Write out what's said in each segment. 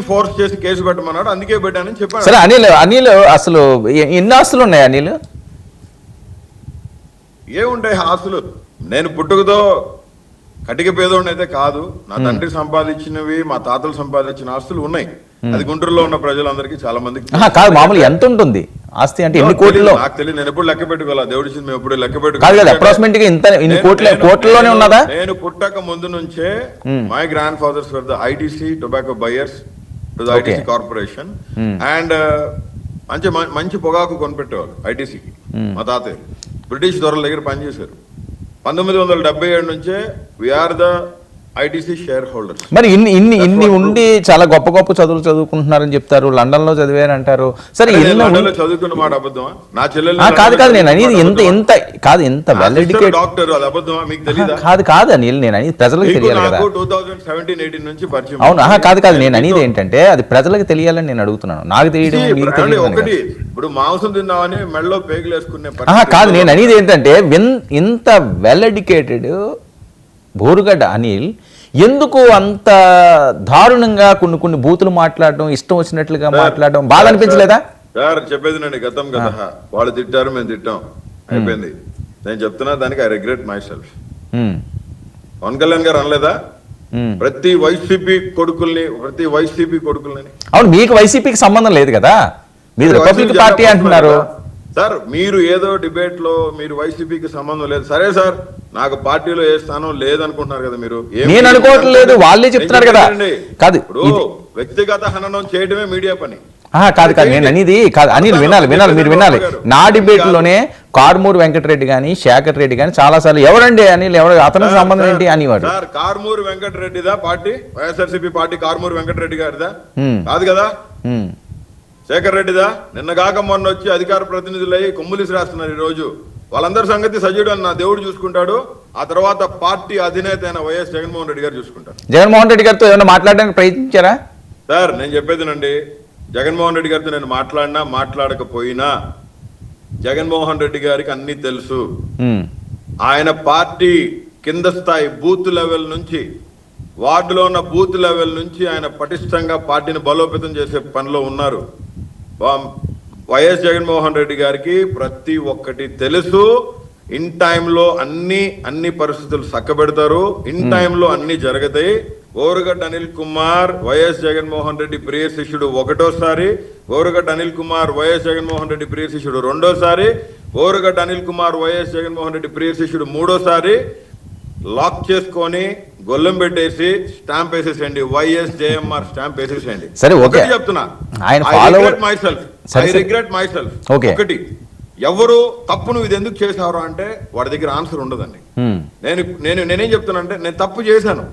Force చేసి case పెట్టమన్నాడు. అందుకే పెట్టానని చెప్పాను సరే అనిల్ అనిల్ అసలు ఎన్ని ఆస్తులు ఉన్నాయి అనిల్? ఏముంటాయి ఆస్తులు? నేను పుట్టుకతో కటిక పేదోడిని అయితే కాదు. నా తండ్రి సంపాదించినవి మా తాతలు సంపాదించిన ఆస్తులు ఉన్నాయి. అది గుంటూరులో ఉన్న ప్రజలందరికీ చాలా మందికి కాదు మామూలు ఎంత ఉంటుంది? ఆస్తి అంటే ఎన్ని కోట్లలో? నాకు తెలియదు నేను ఎప్పుడు లెక్క పెట్టుకోవాలి? దేవుడి మేము ఎప్పుడు లెక్క పెట్టుకోవాలి? అప్రాక్సిమేట్గా ఇంత ఇన్ని నేను- కోట్ల కోట్లలోనే నేను- ఉన్నదా? నేను పుట్టక ముందు నుంచే my grandfathers for the ITC tobacco buyers to the. ITC corporation. And మంచి మ- మంచి పొగాకు కొనిపెట్టేవాళ్ళు ఐటీసీకి. మా తాతయ్య బ్రిటిష్ దొరల దగ్గర పనిచేశారు. పంతొమ్మిది వందల డెబ్బై ఏడు నుంచే we are the ITC shareholders మరి ఇన్ని ఇన్ని ఇన్ని ఉండి చాలా గొప్ప గొప్ప చదువులు చదువుకుంటున్నారని చెప్తారు. లండన్లో చదివారంటారు. సరే ఇన్ని లండన్లో చదువుకున్న మాట అబద్ధమా? నా చెల్లెలు కాదు కాదు నేను అనేది ఎంత ఎంత కాదు ఎంత వెల్ ఎడ్యుకేట్ డాక్టర్ అది అబద్ధమా? మీకు తెలీదా? కాదు కాదు అనిల్ నేను అనేది ప్రజలకు మీకు తెలియాలి కదా. నాకు టూ థౌజండ్ సెవెంటీన్ ఎయిటీన్ నుంచి పరిచయం అవును ఆహా కాదు కాదు నేను అనేది ఏంటంటే అది ప్రజలకు తెలియాలని నేను అడుగుతున్నాను. నాకు తెలియడం అని ఒకటి కాదు. ఇప్పుడు మాంసం తిందామని మెడలో పేగులు వేసుకునే ఆహా కాదు నేను అనేది ఏంటంటే ఇంత వెల్ ఎడ్యుకేటెడ్ బోరుగడ్డ అనిల్ ఎందుకు అంత దారుణంగా కొన్ని కొన్ని బూతులు మాట్లాడడం ఇష్టం వచ్చినట్లుగా మాట్లాడడం బాధ అనిపించలేదా? సార్ చెప్పేది నండి గతం కదా. వాళ్ళు తిట్టారు మేము తిట్టాం. అయిపోయింది. నేను చెప్తున్నా దానికి I regret myself Pawan Kalyan garu అనలేదా. ప్రతి వైసీపీ కొడుకుల్ని ప్రతి వైసీపీ కొడుకుల్ని. అవును మీకు వైసీపీకి సంబంధం లేదు కదా. మీరు రిపబ్లిక్ పార్టీ అంటున్నారు. సార్ మీరు ఏదో డిబేట్లో మీరు వైసీపీకి సంబంధం లేదు. సరే సార్ నాకు పార్టీలో ఏ స్థానం లేదనుకుంటున్నారు కదా మీరు. నేను అనుకోవట్లేదు, వాళ్ళే నేను చెప్తున్నారు కదా. కాదు, ఇప్పుడు వ్యక్తిగత హననం చేయడమే మీడియా పని. కాదు కాదు నేను అనేది కాదు. అనిల్ వినాలి వినాలి మీరు వినాలి. నా డిబేట్లోనే కార్మూర్ వెంకటరెడ్డి గాని శేఖర్ రెడ్డి గాని చాలా సార్లు ఎవరండి అనిల్ ఎవరు అతనికి సంబంధం ఏంటి అనేవాడు. Karmuru వెంకటరెడ్డిదా party? YSRCP party Karmuru Venkatareddy గారిదా. కాదు కదా? శేఖర్ రెడ్డిదా నిన్న కాక మొన్న వచ్చి అధికార ప్రతినిధులు కొమ్ములిసి రాస్తున్నారు ఈ రోజు వాళ్ళందరి సంగతి సజీవుడు అని నా దేవుడు చూసుకుంటాడు ఆ తర్వాత పార్టీ అధినేత అయిన వైఎస్ జగన్మోహన్ రెడ్డి గారు చూసుకుంటారు. జగన్మోహన్ రెడ్డి గారితో ఏమైనా మాట్లాడడానికి ప్రయత్నించారా? సార్ నేను చెప్పేదినండి జగన్మోహన్ రెడ్డి గారితో నేను మాట్లాడినా మాట్లాడకపోయినా జగన్మోహన్ రెడ్డి గారికి అన్ని తెలుసు. ఆయన పార్టీ కింద స్థాయి బూత్ లెవెల్ నుంచి వార్డులో ఉన్న బూత్ లెవెల్ నుంచి ఆయన పటిష్టంగా పార్టీని బలోపేతం చేసే పనిలో ఉన్నారు. వైఎస్ జగన్మోహన్ రెడ్డి గారికి ప్రతి ఒక్కటి తెలుసు. ఇన్ టైంలో అన్ని అన్ని పరిస్థితులు చక్కబెడతారు. ఇన్ టైంలో అన్ని జరుగుతాయి. ఓరుగడ్డ అనిల్ కుమార్ వైఎస్ జగన్మోహన్ రెడ్డి ప్రియ శిష్యుడు ఒకటోసారి. ఓరుగడ్డ అనిల్ కుమార్ వైఎస్ జగన్మోహన్ రెడ్డి ప్రియ శిష్యుడు రెండోసారి. ఓరుగడ్డ అనిల్ కుమార్ వైఎస్ జగన్మోహన్ రెడ్డి ప్రియ శిష్యుడు మూడోసారి. లాక్ చేసుకొని గొల్లెం పెట్టేసి స్టాంప్ వేసేసేయండి. వైఎస్ జేఎంఆర్ స్టాంప్ వేసేసేయండి. సరే, ఓకే. ఒకటి చెప్తున్నా. ఆయన follower- myself I. Regret myself. ఒకటి ఎవరు తప్పు నువ్వు ఇది ఎందుకు చేసావు అంటే వాడి దగ్గర ఆన్సర్ ఉండదండి. నేను నేను నేనేం చెప్తానంటే నేను తప్పు చేశాను.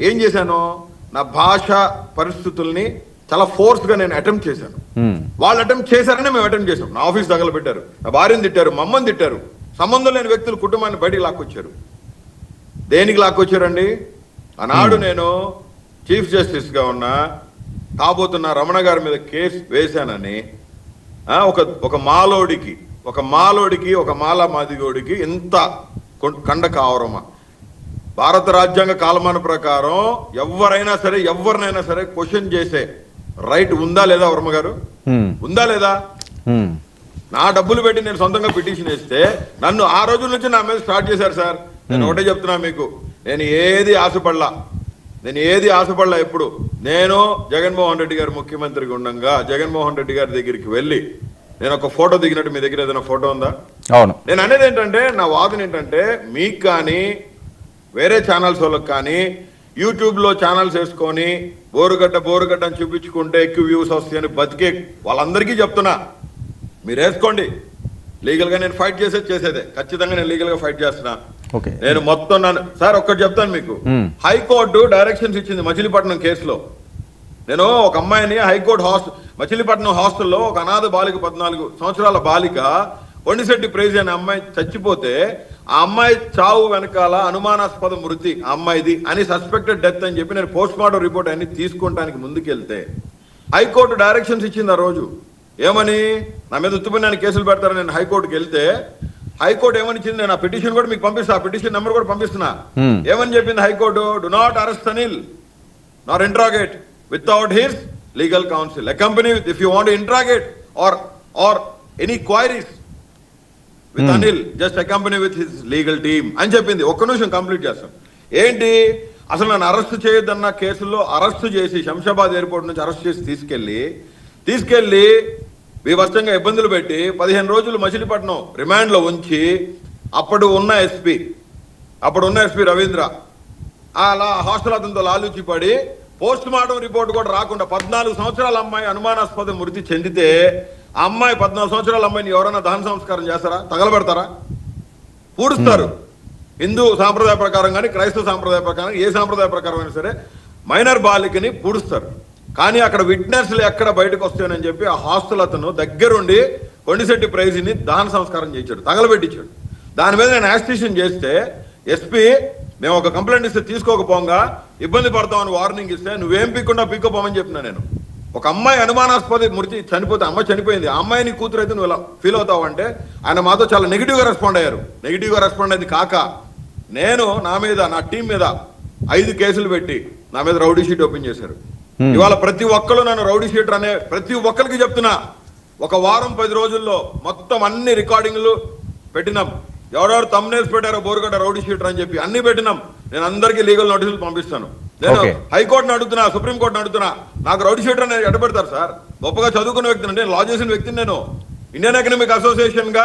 ఏం చేశాను? నా భాష పరిస్థితుల్ని చాలా ఫోర్స్గా నేను అటెంప్ట్ చేశాను. వాళ్ళు అటెంప్ట్ చేశారని మేము అటెంప్ట్ చేసాం నా ఆఫీస్ తగలబెట్టారు. నా భార్యను తిట్టారు. మా అమ్మని తిట్టారు. సంబంధం లేని వ్యక్తులు కుటుంబాన్ని బయటికి లాక్కొచ్చారు. దేనికి లాక్కొచ్చారండి? ఆనాడు నేను చీఫ్ జస్టిస్గా ఉన్నా కాబోతున్న రమణ గారి మీద కేసు వేశానని ఒక ఒక మాలోడికి ఒక మాలోడికి ఒక మాల మాదిగోడికి ఇంత కండ కావరమా. భారత రాజ్యాంగ కాలమాన ప్రకారం ఎవరైనా సరే ఎవరినైనా సరే క్వశ్చన్ చేసే రైట్ ఉందా లేదా వర్మ గారు? ఉమ్, ఉందా లేదా? ఉమ్. నా డబ్బులు పెట్టి నేను సొంతంగా పిటిషన్ వేస్తే నన్ను ఆ రోజుల నుంచి నా మీద స్టార్ట్ చేశారు సార్. నేను ఒకటే చెప్తున్నా మీకు. నేను ఏది ఆశపడలా నేను ఏది ఆశపడలా ఎప్పుడు? నేను జగన్మోహన్ రెడ్డి గారు ముఖ్యమంత్రిగా ఉండగా జగన్మోహన్ రెడ్డి గారి దగ్గరికి వెళ్ళి నేను ఒక ఫోటో దిగినట్టు మీ దగ్గర ఏదైనా ఫోటో ఉందా? అవును. నేను అనేది ఏంటంటే నా వాదన ఏంటంటే మీకు కానీ వేరే ఛానల్స్ వాళ్ళకి కానీ యూట్యూబ్లో ఛానల్స్ వేసుకొని బోరుగడ్డ బోరుగడ్డ అని చూపించుకుంటే ఎక్కువ వ్యూస్ వస్తాయని బతికే వాళ్ళందరికీ చెప్తున్నా. మీరు వేసుకోండి. లీగల్గా నేను ఫైట్ చేసేది చేసేదే. ఖచ్చితంగా నేను లీగల్గా ఫైట్ చేస్తున్నా. నేను మొత్తం నన్ను సార్ ఒక్కటి చెప్తాను మీకు. హైకోర్టు డైరెక్షన్స్ ఇచ్చింది మచిలీపట్నం కేసులో. నేను ఒక అమ్మాయిని హైకోర్టు హాస్టల్ మచిలీపట్నం హాస్టల్లో ఒక అనాథ బాలిక పద్నాలుగు సంవత్సరాల బాలిక పొండిశెట్టి ప్రైజ్ అనే అమ్మాయి చచ్చిపోతే ఆ అమ్మాయి చావు వెనకాల అనుమానాస్పద మృతి ఆ అమ్మాయిది అని సస్పెక్టెడ్ డెత్ అని చెప్పి నేను పోస్ట్ మార్టం రిపోర్ట్ అన్ని తీసుకుంటానికి ముందుకెళ్తే హైకోర్టు డైరెక్షన్స్ ఇచ్చింది ఆ రోజు. ఏమని? నా మీద ఉత్తుపన్నాన్ని కేసులు పెడతారని నేను హైకోర్టుకి వెళ్తే హైకోర్టు ఏమని ఇచ్చింది నేను ఆ పిటిషన్ కూడా మీకు పంపిస్తా. ఆ పిటిషన్ నెంబర్ కూడా పంపిస్తున్నా. ఏమని చెప్పింది high court? Do not arrest Anil nor interrogate without his counsel. Accompany with, if you want to interrogate or, or any queries with Anil, just accompany with his legal team. అని చెప్పింది. ఒక్క నిమిషం complete చేస్తాం. ఏంటి? అసలు నన్ను arrest చేయొద్దన్న కేసుల్లో arrest చేసి శంషాబాద్ ఎయిర్పోర్ట్ నుంచి అరెస్ట్ చేసి తీసుకెళ్ళి తీసుకెళ్ళి వివస్తంగా ఇబ్బందులు పెట్టి పదిహేను రోజులు మచిలీపట్నం రిమాండ్లో ఉంచి అప్పుడు ఉన్న ఎస్పీ అప్పుడు ఉన్న ఎస్పీ రవీంద్ర అలా హాస్టల్ అతనితో లాలూచి పడి పోస్ట్ మార్టం రిపోర్ట్ కూడా రాకుండా పద్నాలుగు సంవత్సరాల అమ్మాయి అనుమానాస్పద మృతి చెందితే ఆ అమ్మాయి పద్నాలుగు సంవత్సరాల అమ్మాయిని ఎవరైనా దహన సంస్కారం చేస్తారా? తగలబెడతారా? పూడుస్తారు. హిందూ సాంప్రదాయ ప్రకారం కానీ క్రైస్తవ సాంప్రదాయ ప్రకారం ఏ సాంప్రదాయ ప్రకారం అయినా సరే మైనర్ బాలికని పూడుస్తారు. కానీ అక్కడ విట్నెస్లు ఎక్కడ బయటకు వస్తాయని చెప్పి ఆ హాస్టల్ అతను దగ్గరుండి కొండిశెట్టి ప్రైజ్ని దహన సంస్కారం చేయించాడు తగలబెట్టించాడు. దాని మీద నేను యాక్స్టేషన్ చేస్తే ఎస్పీ మేము ఒక కంప్లైంట్ ఇస్తే తీసుకోకపోగా ఇబ్బంది పడతామని వార్నింగ్ ఇస్తే నువ్వేం పీక్కుండా పిక్కపోమని చెప్పినా నేను. ఒక అమ్మాయి అనుమానాస్పద మృతి చనిపోతే అమ్మాయి చనిపోయింది. ఆ అమ్మాయిని కూతురు అయితే నువ్వు ఇలా ఫీల్ అవుతావు అంటే ఆయన మాతో చాలా నెగిటివ్గా రెస్పాండ్ అయ్యారు. నెగిటివ్గా రెస్పాండ్ అయింది కాక నేను నా మీద నా టీం మీద ఐదు కేసులు పెట్టి నా మీద రౌడీ షీట్ ఓపెన్ చేశారు. ఇవాళ ప్రతి ఒక్కరు నన్ను రౌడీ షీటర్ అనే ప్రతి ఒక్కరికి చెప్తున్నా. ఒక వారం పది రోజుల్లో మొత్తం అన్ని రికార్డింగ్లు పెట్టినాం. ఎవరెవరు తమ్నేల్స్ పెట్టారో బోరుగడ్డ రౌడీ షీటర్ అని చెప్పి అన్ని పెట్టినాం. నేను అందరికీ లీగల్ నోటీసులు పంపిస్తాను. నేను. హైకోర్టును అడుగుతున్నా సుప్రీం కోర్టును అడుగుతున్నా. నాకు రౌడీ షీటర్ అనేది ఎడబెడతారు సార్? గొప్పగా చదువుకున్న వ్యక్తిని అంటే లా చేసిన వ్యక్తిని నేను. Indian economic అసోసియేషన్గా